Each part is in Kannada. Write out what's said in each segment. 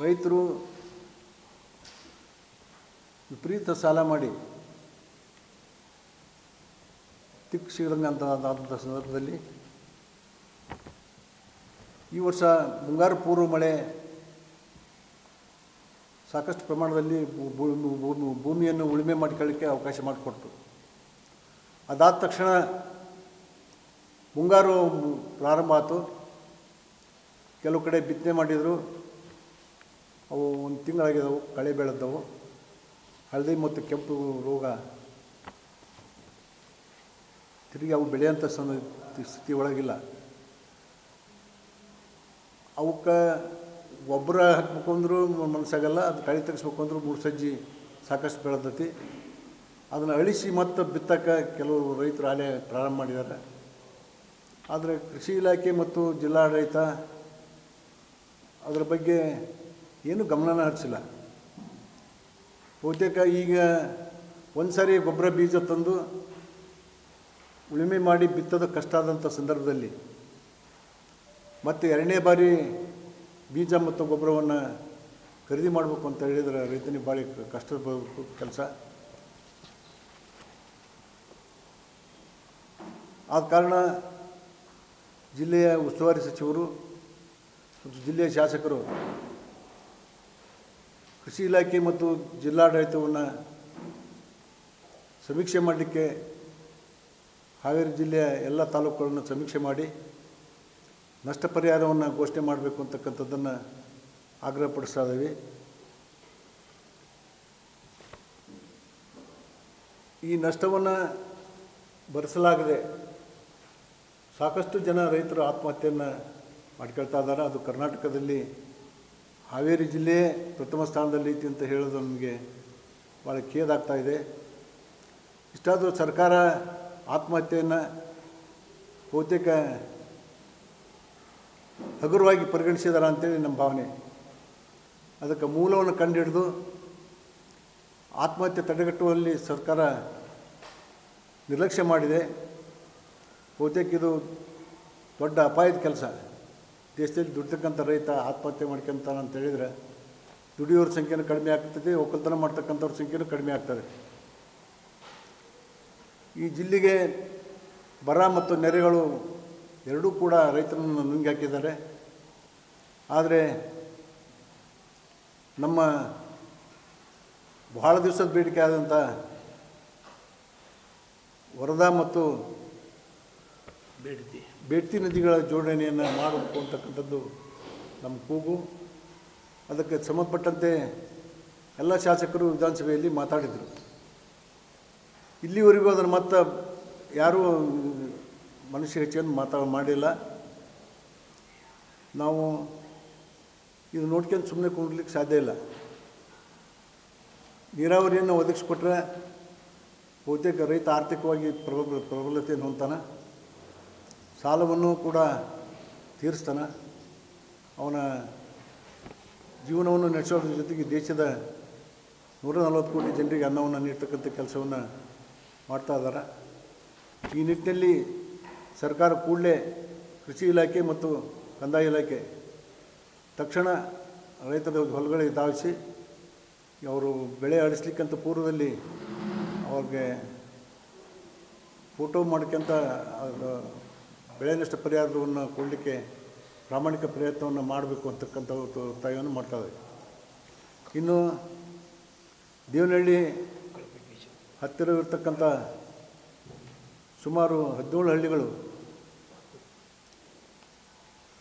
ರೈತರು ವಿಪರೀತ ಸಾಲ ಮಾಡಿ ತಿಕ್ಕು ಸಿಗದಂಗೆ ಅಂತ ಸಂದರ್ಭದಲ್ಲಿ ಈ ವರ್ಷ ಮುಂಗಾರು ಪೂರ್ವ ಮಳೆ ಸಾಕಷ್ಟು ಪ್ರಮಾಣದಲ್ಲಿ ಭೂಮಿಯನ್ನು ಉಳುಮೆ ಮಾಡಿಕೊಳ್ಳಿಕ್ಕೆ ಅವಕಾಶ ಮಾಡಿಕೊಡ್ತು ಅದಾದ ತಕ್ಷಣ ಮುಂಗಾರು ಪ್ರಾರಂಭ ಆಯಿತು ಕೆಲವು ಕಡೆ ಬಿತ್ತನೆ ಮಾಡಿದರು. ಅವು ಒಂದು ತಿಂಗಳಾಗಿದ್ದವು ಕಳೆ ಬೆಳೆದವು. ಹಳದಿ ಮತ್ತು ಕೆಂಪು ರೋಗ ತಿರುಗಿ ಅವು ಬೆಳೆಯಂಥ ಸಂದ ಸ್ಥಿತಿ ಒಳಗಿಲ್ಲ. ಅವಕ್ಕೆ ಗೊಬ್ಬರ ಹಾಕ್ಬೇಕು ಅಂದರೂ ಮನಸ್ಸಾಗಲ್ಲ, ಅದು ಕಳೆ ತೆಗಿಸ್ಬೇಕು ಅಂದರೂ ಮೂರು ಸಜ್ಜಿ ಸಾಕಷ್ಟು ಬೆಳೆದತಿ. ಅದನ್ನು ಅಳಿಸಿ ಮತ್ತೆ ಬಿತ್ತಕ್ಕೆ ಕೆಲವು ರೈತರು ಆಲೆ ಪ್ರಾರಂಭ ಮಾಡಿದ್ದಾರೆ ಆದರೆ ಕೃಷಿ ಇಲಾಖೆ ಮತ್ತು ಜಿಲ್ಲಾಡಳಿತ ಅದರ ಬಗ್ಗೆ ಏನು ಗಮನನ ಹರಿಸಿಲ್ಲ. ಬಹುತೇಕ ಈಗ ಒಂದು ಸಾರಿ ಗೊಬ್ಬರ ಬೀಜ ತಂದು ಉಳುಮೆ ಮಾಡಿ ಬಿತ್ತೋದು ಕಷ್ಟ ಆದಂಥ ಸಂದರ್ಭದಲ್ಲಿ ಮತ್ತು ಎರಡನೇ ಬಾರಿ ಬೀಜ ಮತ್ತು ಗೊಬ್ಬರವನ್ನು ಖರೀದಿ ಮಾಡಬೇಕು ಅಂತ ಹೇಳಿದರೆ ರೈತನಿಗೆ ಭಾಳ ಕಷ್ಟದ ಕೆಲಸ. ಆದ ಕಾರಣ ಜಿಲ್ಲೆಯ ಉಸ್ತುವಾರಿ ಸಚಿವರು ಮತ್ತು ಜಿಲ್ಲೆಯ ಶಾಸಕರು ಕೃಷಿ ಇಲಾಖೆ ಮತ್ತು ಜಿಲ್ಲಾಡಳಿತವನ್ನು ಸಮೀಕ್ಷೆ ಮಾಡಲಿಕ್ಕೆ ಹಾವೇರಿ ಜಿಲ್ಲೆಯ ಎಲ್ಲ ತಾಲೂಕುಗಳನ್ನು ಸಮೀಕ್ಷೆ ಮಾಡಿ ನಷ್ಟ ಪರಿಹಾರವನ್ನು ಘೋಷಣೆ ಮಾಡಬೇಕು ಅಂತಕ್ಕಂಥದ್ದನ್ನು ಆಗ್ರಹಪಡಿಸ್ತಾ ಇದ್ದೀವಿ. ಈ ನಷ್ಟವನ್ನು ಭರಿಸಲಾಗದೆ ಸಾಕಷ್ಟು ಜನ ರೈತರು ಆತ್ಮಹತ್ಯೆಯನ್ನು ಮಾಡ್ಕೊಳ್ತಾ ಇದ್ದಾರೆ. ಅದು ಕರ್ನಾಟಕದಲ್ಲಿ ಹಾವೇರಿ ಜಿಲ್ಲೆ ಪ್ರಥಮ ಸ್ಥಾನದಲ್ಲಿ ಐತಿ ಅಂತ ಹೇಳೋದು ನಮಗೆ ಭಾಳ ಖೇದಾಗ್ತಾ ಇದೆ. ಇಷ್ಟಾದರೂ ಸರ್ಕಾರ ಆತ್ಮಹತ್ಯೆಯನ್ನು ಬಹುತೇಕ ಹಗುರವಾಗಿ ಪರಿಗಣಿಸಿದಾರ ಅಂತೇಳಿ ನಮ್ಮ ಭಾವನೆ. ಅದಕ್ಕೆ ಮೂಲವನ್ನು ಕಂಡುಹಿಡಿದು ಆತ್ಮಹತ್ಯೆ ತಡೆಗಟ್ಟುವಲ್ಲಿ ಸರ್ಕಾರ ನಿರ್ಲಕ್ಷ್ಯ ಮಾಡಿದೆ. ಬಹುತೇಕ ಇದು ದೊಡ್ಡ ಅಪಾಯದ ಕೆಲಸ. ದೇಶದಲ್ಲಿ ದುಡ್ತಕ್ಕಂಥ ರೈತ ಆತ್ಮಹತ್ಯೆ ಮಾಡ್ಕೊಂತಾನ ಅಂತ ಹೇಳಿದರೆ ದುಡಿಯೋರ ಸಂಖ್ಯೆನೂ ಕಡಿಮೆ ಆಗ್ತದೆ, ಒಕ್ಕಲ್ತನ ಮಾಡ್ತಕ್ಕಂಥವ್ರ ಸಂಖ್ಯೆನೂ ಕಡಿಮೆ ಆಗ್ತದೆ. ಈ ಜಿಲ್ಲೆಗೆ ಬರ ಮತ್ತು ನೆರೆಗಳು ಎರಡೂ ಕೂಡ ರೈತರನ್ನು ನುಂಗಿ ಹಾಕಿದ್ದಾರೆ. ಆದರೆ ನಮ್ಮ ಬಹಳ ದಿವಸದ ಬೇಡಿಕೆ ಆದಂಥ ವರದಾ ಮತ್ತು ಬೇಡ್ತಿ. ಬೇಡ್ತಿ ನದಿಗಳ ಜೋಡಣೆಯನ್ನು ಮಾಡಬೇಕು ಅಂತಕ್ಕಂಥದ್ದು ನಮ್ಮ ಕೂಗು. ಅದಕ್ಕೆ ಸಂಬಂಧಪಟ್ಟಂತೆ ಎಲ್ಲ ಶಾಸಕರು ವಿಧಾನಸಭೆಯಲ್ಲಿ ಮಾತಾಡಿದರು. ಇಲ್ಲಿವರೆಗೂ ಅದನ್ನು ಮತ್ತೆ ಯಾರೂ ಮನುಷ್ಯ ಹೆಚ್ಚೇನು ಮಾತಾ ಮಾಡಿಲ್ಲ. ನಾವು ಇದು ನೋಡ್ಕೊಂಡು ಸುಮ್ಮನೆ ಕುಂಡ್ಲಿಕ್ಕೆ ಸಾಧ್ಯ ಇಲ್ಲ. ನೀರಾವರಿಯನ್ನು ಒದಗಿಸ್ಕೊಟ್ರೆ ಬಹುತೇಕ ರೈತ ಆರ್ಥಿಕವಾಗಿ ಪ್ರಬಲ ಪ್ರಬಲತೆಯನ್ನು ಹೊಂತಾನೆ ಸಾಲವನ್ನು ಕೂಡ ತೀರಿಸ್ತಾನೆ. ಅವನ ಜೀವನವನ್ನು ನಡೆಸೋದ್ರ ಜೊತೆಗೆ ದೇಶದ ನೂರ ನಲವತ್ತು ಕೋಟಿ ಜನರಿಗೆ ಅನ್ನವನ್ನು ನೀಡ್ತಕ್ಕಂಥ ಕೆಲಸವನ್ನು ಮಾಡ್ತಾ ಇದ್ದಾರೆ ಈ ನಿಟ್ಟಿನಲ್ಲಿ ಸರ್ಕಾರ ಕೂಡಲೇ ಕೃಷಿ ಇಲಾಖೆ ಮತ್ತು ಕಂದಾಯ ಇಲಾಖೆ ತಕ್ಷಣ ರೈತರ ಹೊಲಗಳಿಗೆ ಧಾವಿಸಿ, ಅವರು ಬೆಳೆ ಅಳಿಸ್ಲಿಕ್ಕಂತ ಪೂರ್ವದಲ್ಲಿ ಅವ್ರಿಗೆ ಫೋಟೋ ಮಾಡ್ಕೊಂತ ಬೆಳೆ ನಷ್ಟ ಪರಿಹಾರವನ್ನು ಕೊಡಲಿಕ್ಕೆ ಪ್ರಾಮಾಣಿಕ ಪ್ರಯತ್ನವನ್ನು ಮಾಡಬೇಕು ಅಂತಕ್ಕಂಥ ಒತ್ತಾಯವನ್ನು ಇದೆ ಇನ್ನು ದೇವನಹಳ್ಳಿ ಹತ್ತಿರವಿರ್ತಕ್ಕಂಥ ಸುಮಾರು ಹದಿನೇಳು ಹಳ್ಳಿಗಳು,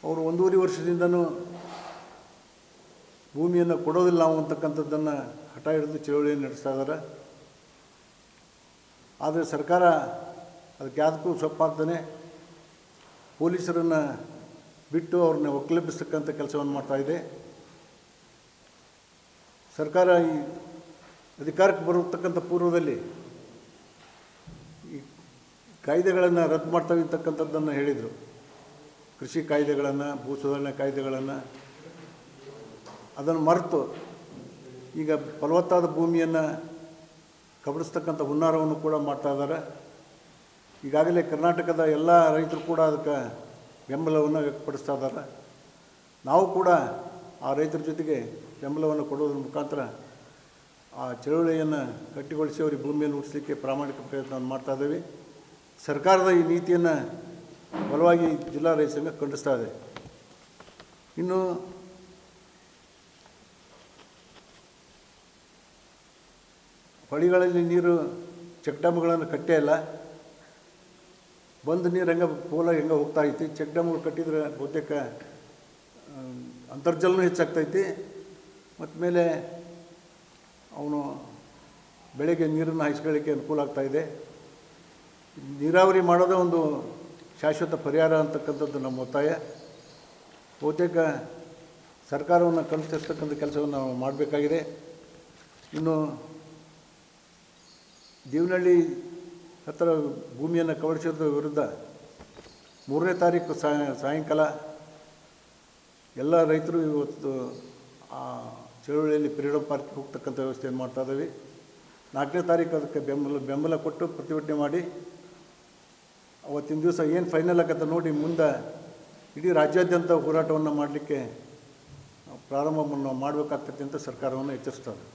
ಅವರು ಒಂದೂವರೆ ವರ್ಷದಿಂದನೂ ಭೂಮಿಯನ್ನು ಕೊಡೋದಿಲ್ಲ ನಾವು ಅಂತಕ್ಕಂಥದ್ದನ್ನು ಹಠ ಹಿಡಿದು ಚಳವಳಿಯನ್ನು ನಡೆಸ್ತಾ ಇದ್ದಾರೆ ಆದರೆ ಸರ್ಕಾರ ಅದಕ್ಕೆ ಯಾವುದಕ್ಕೂ ಸೊಪ್ಪಾಗ್ತಾನೆ. ಪೊಲೀಸರನ್ನು ಬಿಟ್ಟು ಅವ್ರನ್ನ ಒಕ್ಕಲೆಬ್ಬಿಸ್ತಕ್ಕಂಥ ಕೆಲಸವನ್ನು ಮಾಡ್ತಾ ಇದೆ. ಸರ್ಕಾರ ಈ ಅಧಿಕಾರಕ್ಕೆ ಬರತಕ್ಕಂಥ ಪೂರ್ವದಲ್ಲಿ ಈ ಕಾಯ್ದೆಗಳನ್ನು ರದ್ದು ಮಾಡ್ತಾ ಇರ್ತಕ್ಕಂಥದ್ದನ್ನು ಹೇಳಿದರು. ಕೃಷಿ ಕಾಯ್ದೆಗಳನ್ನು ಭೂ ಸುಧಾರಣೆ ಕಾಯ್ದೆಗಳನ್ನು. ಅದನ್ನು ಮರೆತು ಈಗ ಫಲವತ್ತಾದ ಭೂಮಿಯನ್ನು ಕಬಡಿಸ್ತಕ್ಕಂಥ ಹುನ್ನಾರವನ್ನು ಕೂಡ ಮಾಡ್ತಾ ಇದ್ದಾರೆ. ಈಗಾಗಲೇ ಕರ್ನಾಟಕದ ಎಲ್ಲ ರೈತರು ಕೂಡ ಅದಕ್ಕೆ ಬೆಂಬಲವನ್ನು ವ್ಯಕ್ತಪಡಿಸ್ತಾ ಇದ್ದಾರೆ. ನಾವು ಕೂಡ ಆ ರೈತರ ಜೊತೆಗೆ ಬೆಂಬಲವನ್ನು ಕೊಡೋದ್ರ ಮುಖಾಂತರ ಆ ಚಳುವಳಿಯನ್ನು ಗಟ್ಟಿಗೊಳಿಸಿ ಅವರಿಗೆ ಭೂಮಿಯನ್ನು ಉಳಿಸಲಿಕ್ಕೆ ಪ್ರಾಮಾಣಿಕ ಪ್ರಯತ್ನವನ್ನು ಮಾಡ್ತಾ ಇದ್ದೀವಿ. ಸರ್ಕಾರದ ಈ ನೀತಿಯನ್ನು ಬಲವಾಗಿ ಜಿಲ್ಲಾ ರೈತ ಸಂಘ ಖಂಡಿಸ್ತಾ ಇದೆ. ಇನ್ನು ಹೊಳಿಗಳಲ್ಲಿ ನೀರು ಚೆಕ್ ಡ್ಯಾಮ್ಗಳನ್ನು ಕಟ್ಟೇ ಇಲ್ಲ. ಬಂದು ನೀರು ಹೆಂಗೆ ಪೋಲ ಹೆಂಗೆ ಹೋಗ್ತಾ ಐತಿ, ಚೆಕ್ ಡ್ಯಾಮ್ಗಳು ಕಟ್ಟಿದ್ರೆ ಬಹುತೇಕ ಅಂತರ್ಜಲನೂ ಹೆಚ್ಚಾಗ್ತೈತಿ, ಮತ್ತು ಮೇಲೆ ಅವನು ಬೆಳೆಗೆ ನೀರನ್ನು ಹಾಯಿಸ್ಕೊಳ್ಳಿಕ್ಕೆ ಅನುಕೂಲ ಆಗ್ತಾಯಿದೆ ನೀರಾವರಿ ಮಾಡೋದೇ ಒಂದು ಶಾಶ್ವತ ಪರಿಹಾರ ಅಂತಕ್ಕಂಥದ್ದು ನಮ್ಮ ಒತ್ತಾಯ. ಬಹುತೇಕ ಸರ್ಕಾರವನ್ನು ಕಲ್ಪಿಸ್ತಕ್ಕಂಥ ಕೆಲಸವನ್ನು ನಾವು ಮಾಡಬೇಕಾಗಿದೆ. ಇನ್ನು, ದೇವನಹಳ್ಳಿ ಹತ್ತಿರ ಭೂಮಿಯನ್ನು ಕವಡಿಸಿದ ವಿರುದ್ಧ ಮೂರನೇ ತಾರೀಕು ಸಾಯ- ಸಾಯಂಕಾಲ ಎಲ್ಲ ರೈತರು ಇವತ್ತು ಆ ಚಳುವಳಿಯಲ್ಲಿ ಫ್ರೀಡಮ್ ಪಾರ್ಕ್ ಹೋಗ್ತಕ್ಕಂಥ ವ್ಯವಸ್ಥೆಯನ್ನು ಮಾಡ್ತಾ ಇದ್ದೀವಿ. ನಾಲ್ಕನೇ ತಾರೀಕು ಅದಕ್ಕೆ ಬೆಂಬಲ ಬೆಂಬಲ ಕೊಟ್ಟು ಪ್ರತಿಭಟನೆ ಮಾಡಿ ಅವತ್ತಿನ ದಿವಸ ಏನು ಫೈನಲ್ ಆಗತ್ತೆ ನೋಡಿ ಮುಂದೆ ಇಡೀ ರಾಜ್ಯಾದ್ಯಂತ ಹೋರಾಟವನ್ನು ಮಾಡಲಿಕ್ಕೆ ಪ್ರಾರಂಭವನ್ನು ಮಾಡಬೇಕಾಗ್ತೈತೆ ಅಂತ ಸರ್ಕಾರವನ್ನು ಎಚ್ಚರಿಸ್ತಾರೆ.